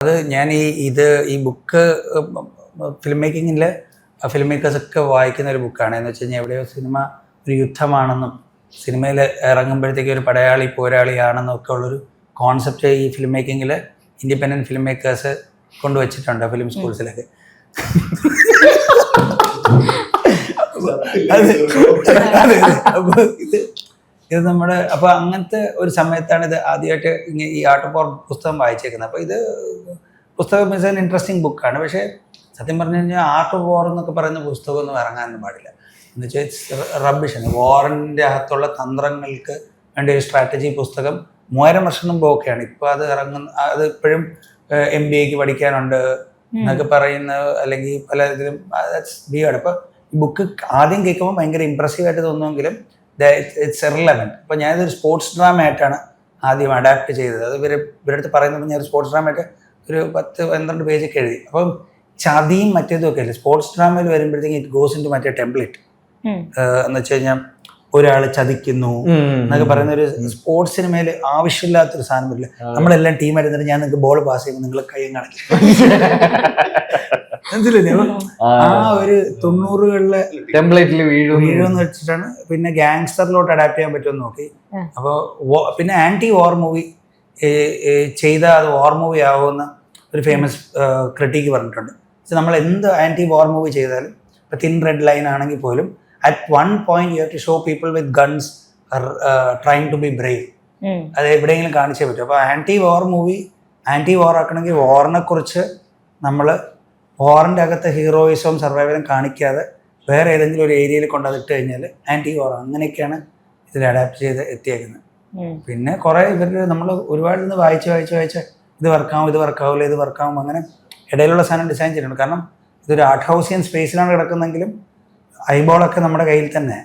അത് ഞാൻ ഈ ഇത് ഈ ബുക്ക് ഫിലിം മേക്കിങ്ങിൽ ഫിലിം മേക്കേഴ്സൊക്കെ വായിക്കുന്ന ഒരു ബുക്കാണ് എന്ന് വെച്ച് കഴിഞ്ഞാൽ എവിടെയോ സിനിമ ഒരു യുദ്ധമാണെന്നും സിനിമയിൽ ഇറങ്ങുമ്പോഴത്തേക്ക് ഒരു പടയാളി പോരാളിയാണെന്നും ഒക്കെ ഉള്ളൊരു കോൺസെപ്റ്റ് ഈ ഫിലിം മേക്കിങ്ങിൽ ഇൻഡിപെൻഡന്റ് ഫിലിം മേക്കേഴ്സ് കൊണ്ടുവച്ചിട്ടുണ്ട് ഫിലിം സ്കൂൾസിലൊക്കെ അതെ അതെ അപ്പോൾ ഇത് ഇത് നമ്മുടെ അപ്പൊ അങ്ങനത്തെ ഒരു സമയത്താണ് ഇത് ആദ്യമായിട്ട് ഇങ്ങനെ ഈ ആർട്ട് ഫോർ പുസ്തകം വായിച്ചേക്കുന്നത്. അപ്പൊ ഇത് പുസ്തകം ഇസ് ആൻ ഇൻട്രസ്റ്റിംഗ് ബുക്കാണ് പക്ഷേ സത്യം പറഞ്ഞു കഴിഞ്ഞാൽ ആർട്ട് വോർ എന്നൊക്കെ പറയുന്ന പുസ്തകമൊന്നും ഇറങ്ങാനൊന്നും പാടില്ല. എന്ന് വെച്ചാൽ റബ്ബിഷാണ് വാറിന്റെ അകത്തുള്ള തന്ത്രങ്ങൾക്ക് വേണ്ട ഒരു സ്ട്രാറ്റജി പുസ്തകം മൂവായിരം വർഷം മുമ്പ് ഓക്കെയാണ് ഇപ്പോൾ അത് ഇറങ്ങുന്ന അത് ഇപ്പോഴും എം ബി എക്ക് പഠിക്കാനുണ്ട് എന്നൊക്കെ പറയുന്ന അല്ലെങ്കിൽ പല ഇതിലും ആണ് ഇപ്പൊ ഈ ബുക്ക് ആദ്യം കേൾക്കുമ്പോൾ ഭയങ്കര ഇമ്പ്രസീവ് ആയിട്ട് തോന്നുമെങ്കിലും ഇറ്റ്സ് ഇറലവന്റ് അപ്പോൾ ഞാനിതൊരു സ്പോർട്സ് ഡ്രാമയായിട്ടാണ് ആദ്യം അഡാപ്റ്റ് ചെയ്തത്. അത് ഇവർ ഇവരടുത്ത് അടുത്ത് പറയുന്നത് ഞാൻ സ്പോർട്സ് ഡ്രാമ ആയിട്ട് ഒരു പത്ത് പന്ത്രണ്ട് പേജൊക്കെ എഴുതി. അപ്പം ചതിയും മറ്റേതും ഒക്കെ അല്ലേ? സ്പോർട്സ് ഡ്രാമയിൽ വരുമ്പോഴത്തേക്കും ഇറ്റ് ഗോസ് ഇൻ ടു മറ്റേ ടെംപ്ലേറ്റ്. എന്ന് വെച്ച് കഴിഞ്ഞാൽ ഒരാൾ ചതിക്കുന്നു എന്നൊക്കെ പറയുന്ന ഒരു സ്പോർട്സിന് സിനിമയിൽ ആവശ്യമില്ലാത്തൊരു സാധനം വരില്ല? നമ്മളെല്ലാം ടീമായിട്ട് എന്നിട്ട് ഞാൻ നിങ്ങൾക്ക് ബോൾ പാസ് ചെയ്യുമ്പോൾ നിങ്ങൾ കൈയും കാണിക്കും. മനസ്സിലായില്ലേ? അപ്പൊ ആ ഒരു തൊണ്ണൂറുകളിലെ ടെംപ്ലേറ്റിൽ വീഴും വീഴുമെന്ന് വെച്ചിട്ടാണ് പിന്നെ ഗാങ്സ്റ്ററിലോട്ട് അഡാപ്റ്റ് ചെയ്യാൻ പറ്റുമെന്ന് നോക്കി. അപ്പോൾ പിന്നെ ആന്റി വാർ മൂവി ചെയ്ത അത് വാർ മൂവി ആവുമെന്ന് ഒരു ഫേമസ് ക്രിട്ടിക്ക് പറഞ്ഞിട്ടുണ്ട് പക്ഷെ നമ്മൾ എന്ത് ആന്റി വാർ മൂവി ചെയ്താലും ഇപ്പൊ തിൻ റെഡ് ലൈൻ ആണെങ്കിൽ പോലും at one point you have to show people with guns trying to be brave. അത് എവിടെയെങ്കിലും കാണിച്ചേ പറ്റും അപ്പോൾ anti war movie anti war ആക്കണമെങ്കിൽ വാറിനെ കുറിച്ച് നമ്മൾ വാറിന്റെ അകത്ത് ഹീറോയിസവും സർവൈവലും കാണിക്കാതെ വേറെ ഏതെങ്കിലും ഒരു ഏരിയയിൽ കൊണ്ടതിട്ട് കഴിഞ്ഞാൽ ആന്റി ഓറ അങ്ങനെയൊക്കെയാണ് ഇതിൽ അഡാപ്റ്റ് ചെയ്ത് എത്തിയേക്കുന്നത്. പിന്നെ കുറേ ഇവർ നമ്മൾ ഒരുപാട് ഇന്ന് വായിച്ച് വായിച്ച് വായിച്ച് ഇത് വർക്കാവും ഇത് വർക്കാവില്ല ഇത് വർക്കാവും അങ്ങനെ ഇടയിലുള്ള സാധനം ഡിസൈൻ ചെയ്തിട്ടുണ്ട്. കാരണം ഇതൊരു ആർട്ട് ഹൗസിയൻ സ്പേസിലാണ് കിടക്കുന്നെങ്കിലും ഐബോളൊക്കെ നമ്മുടെ കയ്യിൽ തന്നെ.